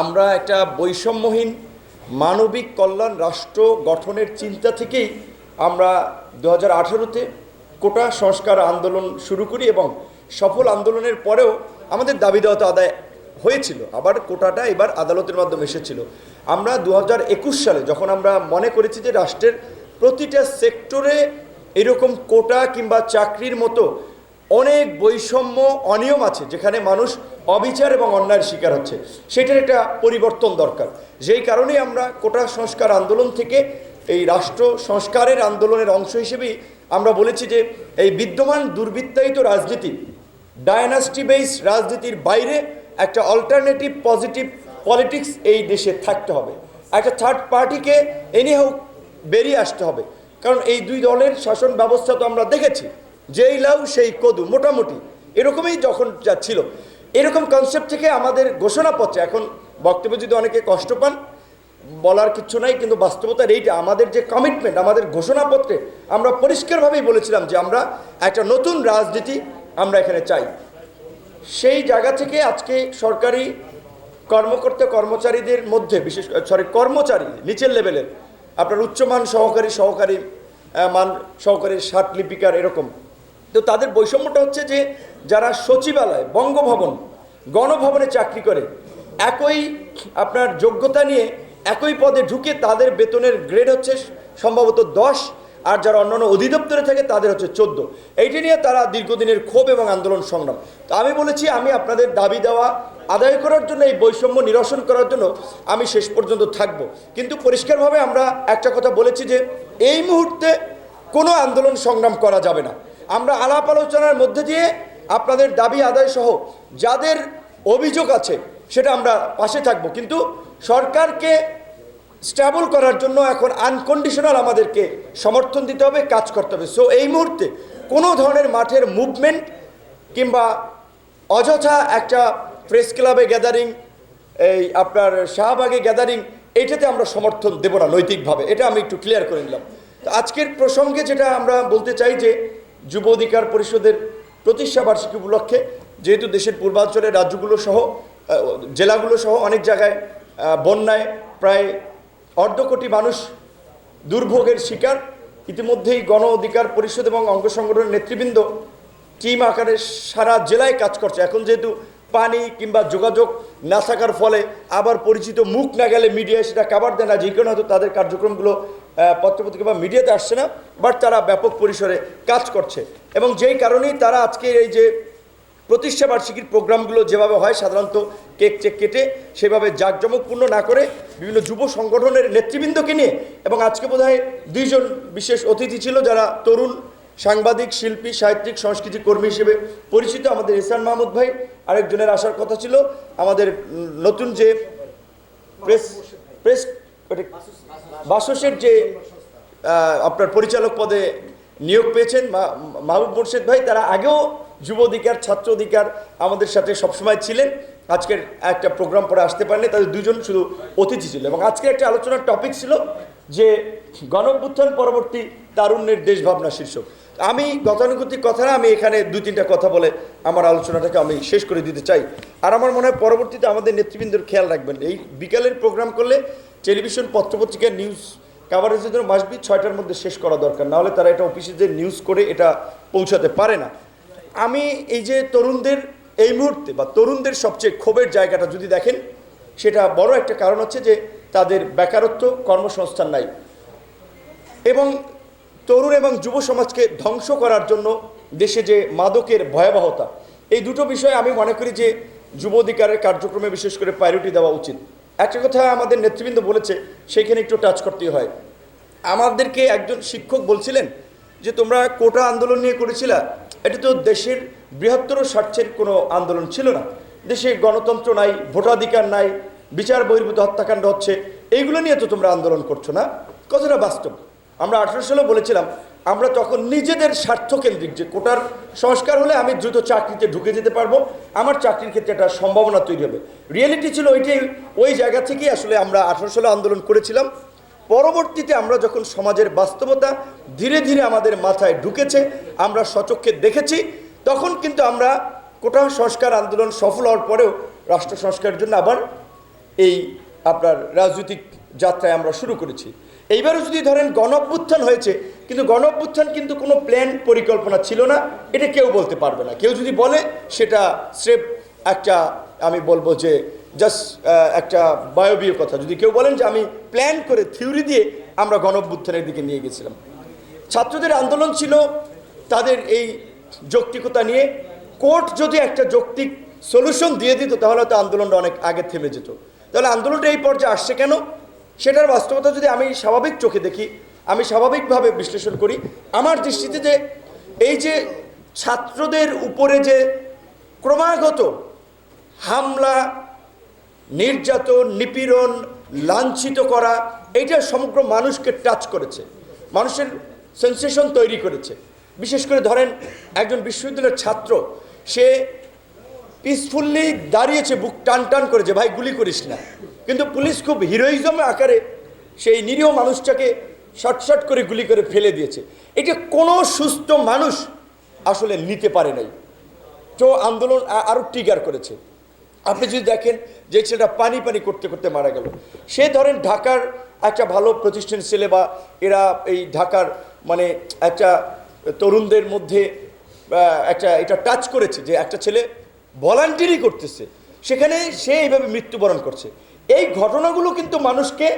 আমরা একটা বৈষম্যহীন মানবিক কল্যাণ রাষ্ট্র গঠনের চিন্তা থেকেই আমরা দু হাজার আঠারোতে কোটা সংস্কার আন্দোলন শুরু করি এবং সফল আন্দোলনের পরেও আমাদের দাবি দেওয়া তো আদায় হয়েছিল। আবার কোটাটা এবার আদালতের মাধ্যমে এসেছিল। আমরা দু হাজার একুশ সালে যখন আমরা মনে করেছি যে রাষ্ট্রের প্রতিটা সেক্টরে এরকম কোটা কিংবা চাকরির মতো অনেক বৈষম্য অনিয়ম আছে, যেখানে মানুষ অবিচার এবং অন্যায়ের শিকার হচ্ছে। সেটার একটা পরিবর্তন দরকার। যেই কারণেই আমরা কোটা সংস্কার আন্দোলন থেকে এই রাষ্ট্র সংস্কারের আন্দোলনের অংশ হিসেবেই আমরা বলেছি যে, এই বিদ্যমান দুর্বৃত্তায়িত রাজনীতি ডায়নাস্টি বেস রাজনীতির বাইরে একটা অল্টারনেটিভ পজিটিভ পলিটিক্স এই দেশে থাকতে হবে। একটা থার্ড পার্টিকে এনিহাউ বেরিয়ে আসতে হবে। কারণ এই দুই দলের শাসন ব্যবস্থা তো আমরা দেখেছি। যেই লাউ, সেই কদু, মোটামুটি। এরকমই যখন যা ছিল। এরকম কনসেপ্ট থেকে আমাদের ঘোষণাপত্রে এখন বক্তব্য যদি অনেকে কষ্ট পান, বলার কিছু নাই, কিন্তু বাস্তবতার এইটা, আমাদের যে কমিটমেন্ট আমাদের ঘোষণাপত্রে আমরা পরিষ্কারভাবেই বলেছিলাম যে আমরা একটা নতুন রাজনীতি আমরা এখানে চাই। সেই জায়গা থেকে আজকে সরকারি কর্মকর্তা, কর্মচারীদের মধ্যে, বিশেষ সরি কর্মচারী, নিচের লেভেলের আপনার উচ্চমান সহকারী সহকারী মান সহকারী ষাট লিপিকার এরকম। তো তাদের বৈষম্যটা হচ্ছে যে যারা সচিবালয়, বঙ্গভবন গণভবনে চাকরি করে। একই আপনার যোগ্যতা নিয়ে একই পদে ঢুকে তাদের বেতনের গ্রেড হচ্ছে সম্ভবত দশ, আর যারা অন্যান্য অধিদপ্তরে থাকে তাদের হচ্ছে চোদ্দ। এইটি নিয়ে তারা দীর্ঘদিনের ক্ষোভ এবং আন্দোলন সংগ্রাম। তো আমি বলেছি, আমি আপনাদের দাবি দেওয়া আদায় করার জন্য, এই বৈষম্য নিরসন করার জন্য আমি শেষ পর্যন্ত থাকব। কিন্তু পরিষ্কারভাবে আমরা একটা কথা বলেছি যে, এই মুহূর্তে কোনো আন্দোলন সংগ্রাম করা যাবে না। আমরা আলাপ আলোচনার মধ্যে দিয়ে আপনাদের দাবি, আদায় সহ যাদের অভিযোগ আছে সেটা আমরা পাশে থাকব। কিন্তু সরকারকে স্ট্যাবল করার জন্য এখন আনকন্ডিশনাল আমাদেরকে সমর্থন দিতে হবে, কাজ করতে হবে। সো এই মুহূর্তে কোনো ধরনের মাঠের মুভমেন্ট কিংবা অযথা একটা প্রেস ক্লাবে গ্যাদারিং এই আপনার শাহবাগে গ্যাদারিং এইটাতে আমরা সমর্থন দেব না নৈতিকভাবে। এটা আমি একটু ক্লিয়ার করে নিলাম। তো আজকের প্রসঙ্গে যেটা আমরা বলতে চাই যে যুব অধিকার পরিষদের প্রতিষ্ঠা বার্ষিকী উপলক্ষে যেহেতু দেশের পূর্বাঞ্চলের রাজ্যগুলো সহ জেলাগুলো সহ অনেক জায়গায় বন্যায় প্রায় অর্ধ কোটি মানুষ দুর্ভোগের শিকার, ইতিমধ্যেই গণ অধিকার পরিষদ এবং অঙ্গ সংগঠনের নেতৃবৃন্দ টিম আকারে সারা জেলায় কাজ করছে। এখন যেহেতু পানি কিংবা যোগাযোগ না থাকার ফলে আবার পরিচিত মুখ না গেলে মিডিয়ায় সেটা কাবার দেয় না, যে কারণে হয়তো তাদের কার্যক্রমগুলো পত্রপত্রিকা বা মিডিয়াতে আসছে না বাট তারা ব্যাপক পরিসরে কাজ করছে। এবং যেই কারণেই তারা আজকে এই যে প্রতিষ্ঠা বার্ষিকীর প্রোগ্রামগুলো যেভাবে হয়, সাধারণত কেক চেক কেটে সেভাবে জাঁকজমকপূর্ণ না করে বিভিন্ন যুব সংগঠনের নেতৃবৃন্দকে নিয়ে, এবং আজকে বোধহয় দুইজন বিশেষ অতিথি ছিল যারা তরুণ সাংবাদিক, শিল্পী, সাহিত্যিক, সংস্কৃতি কর্মী হিসেবে পরিচিত আমাদের ইসান মাহমুদ ভাই। আরেকজনের আসার কথা ছিল, আমাদের নতুন যে প্রেস প্রেস বাসসের যে আপনার পরিচালক পদে নিয়োগ পেয়েছেন মাহবুব মোর্শেদ ভাই, তারা আগেও যুব অধিকার, ছাত্র অধিকার আমাদের সাথে সবসময় ছিলেন। আজকের একটা প্রোগ্রাম পরে আসতে পারেনি, তাদের দুজন শুধু অতিথি ছিল। এবং আজকের একটা আলোচনার টপিক ছিল যে গণঅভ্যুত্থান পরবর্তী তারুণ্যের দেশভাবনা শীর্ষক। আমি গতানুগতিক কথা না, আমি এখানে দুই তিনটা কথা বলে আমার আলোচনাটাকে আমি শেষ করে দিতে চাই। আর আমার মনে হয় পরবর্তীতে আমাদের নেতৃবৃন্দের খেয়াল রাখবেন, এই বিকালের প্রোগ্রাম করলে টেলিভিশন পত্রপত্রিকার নিউজ কাভারেজের জন্য মাসবি ছয়টার মধ্যে শেষ করা দরকার, নাহলে তারা এটা অফিসে যে নিউজ করে এটা পৌঁছাতে পারে না। আমি এই যে তরুণদের এই মুহূর্তে বা তরুণদের সবচেয়ে ক্ষোভের জায়গাটা যদি দেখেন, সেটা বড় একটা কারণ হচ্ছে যে তাদের বেকারত্ব কর্মসংস্থান নাই। এবং তরুণ এবং যুব সমাজকে ধ্বংস করার জন্য দেশে যে মাদকের ভয়াবহতা, এই দুটো বিষয়ে আমি মনে করি যে যুব অধিকারের কার্যক্রমে বিশেষ করে প্রায়োরিটি দেওয়া উচিত। একটা কথা আমাদের নেতৃবৃন্দ বলেছে সেখানে একটু টাচ করতেই হয়। আমাদেরকে একজন শিক্ষক বলছিলেন যে, তোমরা কোটা আন্দোলন নিয়ে করেছিলা, এটা তো দেশের বৃহত্তর স্বার্থের কোনো আন্দোলন ছিল না। দেশে গণতন্ত্র নাই, ভোটাধিকার নাই, বিচার বহির্ভূত হত্যাকাণ্ড হচ্ছে, এইগুলো নিয়ে তো তোমরা আন্দোলন করছ না। কতটা বাস্তব। আমরা আঠারো সালে বলেছিলাম, আমরা তখন নিজেদের স্বার্থকেন্দ্রিক যে কোটার সংস্কার হলে আমি দ্রুত চাকরিতে ঢুকে যেতে পারব, আমার চাকরির ক্ষেত্রে একটা সম্ভাবনা তৈরি হবে। রিয়েলিটি ছিল ওইটাই, ওই জায়গা থেকেই আসলে আমরা আঠারো সালে আন্দোলন করেছিলাম। পরবর্তীতে আমরা যখন সমাজের বাস্তবতা ধীরে ধীরে আমাদের মাথায় ঢুকেছে, আমরা সচক্ষে দেখেছি, তখন কিন্তু আমরা কোটা সংস্কার আন্দোলন সফল হওয়ার পরেও রাষ্ট্র সংস্কারের জন্য আবার এই আপনার রাজনৈতিক যাত্রায় আমরা শুরু করেছি। এইবারও যদি ধরেন গণ অভ্যুত্থান হয়েছে, কিন্তু গণ অভ্যুত্থান কিন্তু কোনো প্ল্যান পরিকল্পনা ছিল না, এটা কেউ বলতে পারবে না। কেউ যদি বলে, সেটা স্রেফ একটা, আমি বলব যে জাস্ট একটা বায়বীয় কথা। যদি কেউ বলেন যে আমি প্ল্যান করে, থিওরি দিয়ে আমরা গণ অভ্যুত্থানের দিকে নিয়ে গেছিলাম। ছাত্রদের আন্দোলন ছিল তাদের এই যৌক্তিকতা নিয়ে। কোর্ট যদি একটা যৌক্তিক সলিউশন দিয়ে দিত, তাহলে হয়তো আন্দোলনটা অনেক আগে থেমে যেত। তাহলে আন্দোলনটা এই পর্যায়ে আসছে কেন? সেটার বাস্তবতা যদি আমি স্বাভাবিক চোখে দেখি, আমি স্বাভাবিকভাবে বিশ্লেষণ করি, আমার দৃষ্টিতে যে এই যে ছাত্রদের উপরে যে ক্রমাগত হামলা, নির্যাতন, নিপীড়ন লাঞ্ছিত করা, এইটা সমগ্র মানুষকে টাচ করেছে, মানুষের সেন্সেশন তৈরি করেছে। বিশেষ করে ধরেন একজন বিশ্ববিদ্যালয়ের ছাত্র, সে পিসফুল্লি দাঁড়িয়েছে, বুক টান টান করেছে, ভাই, গুলি করিস না। কিন্তু পুলিশ খুব হিরোইজম আকারে সেই নিরীহ মানুষটাকে শট শট করে গুলি করে ফেলে দিয়েছে। এটা কোনো সুস্থ মানুষ আসলে নিতে পারে নাই। তো আন্দোলন আরও আরও ট্রিগার করেছে। আপনি যদি দেখেন যে ছেলেটা পানি পানি করতে করতে মারা গেল। সে ধরেন ঢাকার একটা ভালো প্রতিষ্ঠান ছেলে বা এরা এই ঢাকার মানে একটা তরুণদের মধ্যে একটা, এটা টাচ করেছে যে একটা ছেলে ভলান্টিয়ারি করতেছে। সেখানে সে এইভাবে মৃত্যুবরণ করছে। এই ঘটনাগুলো কিন্তু মানুষকে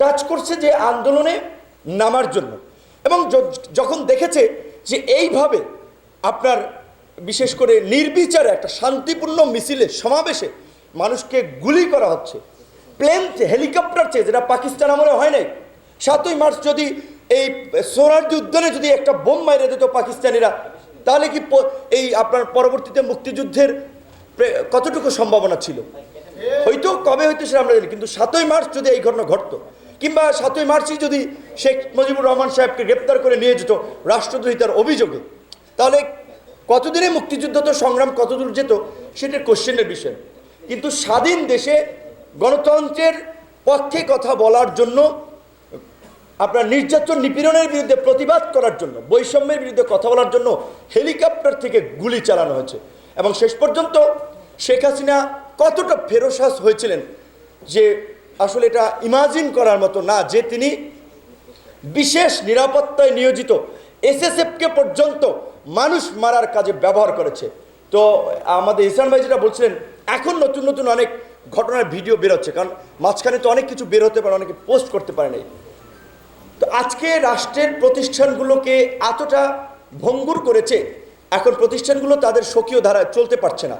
টাচ করছে যে আন্দোলনে নামার জন্য। এবং যখন দেখেছে যে এইভাবে আপনার বিশেষ করে নির্বিচারে একটা শান্তিপূর্ণ মিছিলে সমাবেশে মানুষকে গুলি করা হচ্ছে, প্লেন হেলিকপ্টার চেয়ে, যেটা পাকিস্তান আমলে হয় নাই, সাতই মার্চ যদি এই সোহরার্দি উদ্যানে যদি একটা বোম মাইরে দিত পাকিস্তানিরা, তাহলে কি এই আপনার পরবর্তীতে মুক্তিযুদ্ধের কতটুকু সম্ভাবনা ছিল? হয়তো কবে হয়তো সেটা আমরা জানি, কিন্তু সাতই মার্চ যদি এই ঘটনা ঘটতো, কিংবা সাতই মার্চই যদি শেখ মুজিবুর রহমান সাহেবকে গ্রেপ্তার করে নিয়ে যেত রাষ্ট্রদ্রোহিতার অভিযোগে, তাহলে কতদিনে মুক্তিযুদ্ধ তো সংগ্রাম কতদূর যেত, সেটা কোশ্চেনের বিষয়। কিন্তু স্বাধীন দেশে গণতন্ত্রের পক্ষে কথা বলার জন্য, আপনার নির্যাতন নিপীড়নের বিরুদ্ধে প্রতিবাদ করার জন্য, বৈষম্যের বিরুদ্ধে কথা বলার জন্য হেলিকপ্টার থেকে গুলি চালানো হয়েছে। এবং শেষ পর্যন্ত শেখ হাসিনা কতটা ফেরোসাস হয়েছিলেন যে আসলে এটা ইমাজিন করার মতো না, যে তিনি বিশেষ নিরাপত্তায় নিয়োজিত এসএসএফকে পর্যন্ত মানুষ মারার কাজে ব্যবহার করেছে। তো আমাদের ইসান ভাই যেটা বলছিলেন, এখন নতুন নতুন অনেক ঘটনার ভিডিও বেরোচ্ছে, কারণ মাঝখানে তো অনেক কিছু বের হতে পারে, অনেকে পোস্ট করতে পারে নাই। তো আজকে রাষ্ট্রের প্রতিষ্ঠানগুলোকে এতটা ভঙ্গুর করেছে, এখন প্রতিষ্ঠানগুলো তাদের স্বকীয় ধারায় চলতে পারছে না।